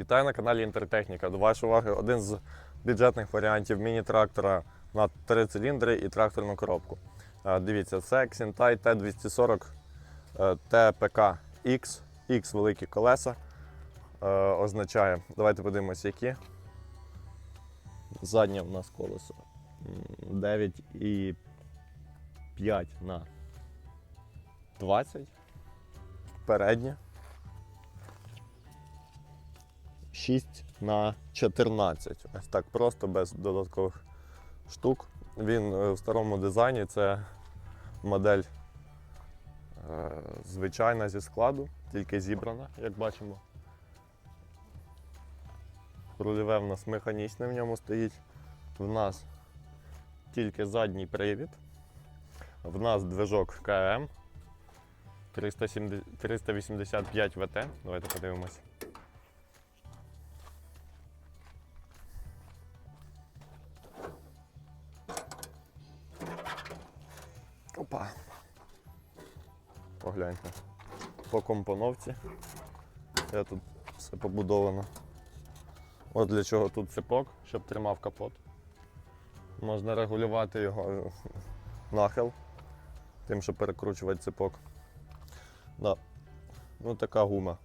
Вітаю на каналі Інтертехніка. До вашої уваги один з бюджетних варіантів міні-трактора на три циліндри і тракторну коробку. Е, Дивіться, це Xintai T240 е, TPK X, X великі колеса. е, Означає, давайте подивимося, які. Заднє в нас колесо 9,5 на 20. Переднє 6 на 14. Ось так просто, без додаткових штук. Він е, в старому дизайні це модель е, звичайна зі складу, тільки зібрана, як бачимо. Рульове в нас механічне в ньому стоїть. В нас тільки задній привід. В нас движок КМ 370 385 ВТ. Давайте подивимось. Опа. Погляньте. По компоновці. Це тут все побудовано. От для чого тут цепок, щоб тримав капот. Можна регулювати його нахил, тим, щоб перекручувати цепок. Да. Ну така гума.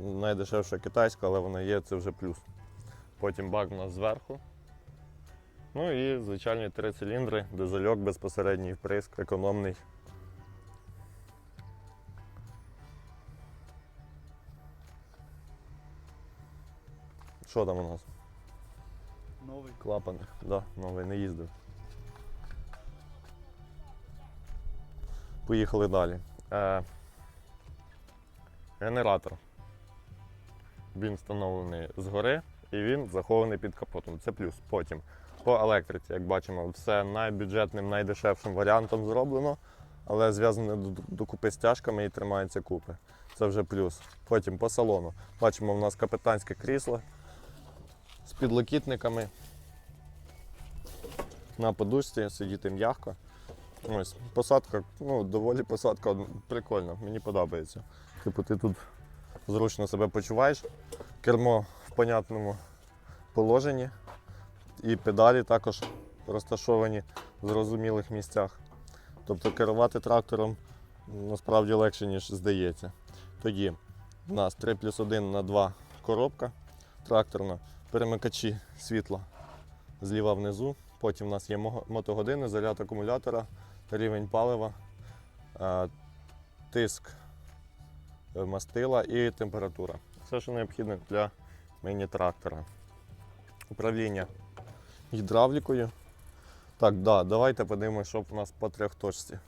Найдешевша китайська, але вона є, це вже плюс. Потім бак у нас зверху. Ну і звичайні три циліндри, дизельок, безпосередній вприск, економний. Що там у нас? Новий. Клапани. Да, новий не їздив. Поїхали далі. Е, генератор. Він встановлений згори і він захований під капотом. Це плюс. Потім по електриці, як бачимо, все найбюджетним, найдешевшим варіантом зроблено, але зв'язане до- докупи стяжками і тримається купи. Це вже плюс. Потім по салону. Бачимо, в нас капітанське крісло з підлокітниками. На подушці сидіти м'яко. Ось, посадка, ну, доволі посадка прикольна, мені подобається. Типу, ти тут зручно себе почуваєш, кермо в понятному положенні, і педалі також розташовані в зрозумілих місцях. Тобто керувати трактором насправді легше, ніж здається. Тоді в нас 3 плюс 1 на 2 коробка тракторна, перемикачі світла зліва внизу. Потім в нас є мотогодини, заряд акумулятора, рівень палива, е, тиск мастила і температура. Все, що необхідно для міні-трактора. Управління гідравлікою. Так, да, давайте подивимося, що в нас по трьохточці.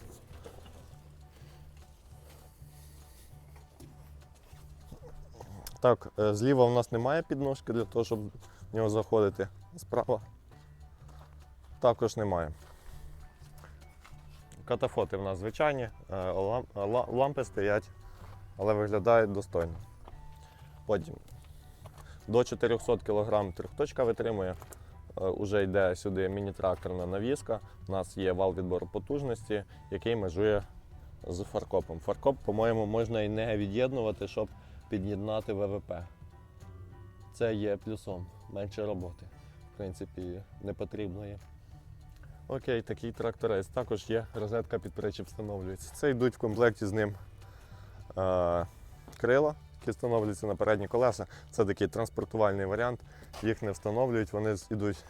Так, е, зліва у нас немає підножки для того, щоб в нього заходити. Справа також немає. Катафоти в нас звичайні, е, лам- ла- лампи стоять, але виглядають достойно. Потім до 400 кг трьохточка витримує. Е, Уже йде сюди міні-тракторна навіска. У нас є вал відбору потужності, який межує з фаркопом. Фаркоп, по-моєму, можна і не від'єднувати, щоб під'єднати ВВП. Це є плюсом, менше роботи. В принципі, не потрібної. Окей, такий тракторець. Також є розетка під причіп встановлюється. Це йдуть в комплекті з ним е, крила, які встановлюються на передні колеса. Це такий транспортувальний варіант. Їх не встановлюють, вони йдуть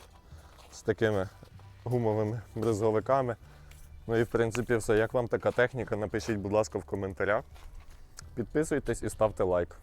з такими гумовими бризговиками. Ну і в принципі все. Як вам така техніка? Напишіть, будь ласка, в коментарях. Підписуйтесь і ставте лайк.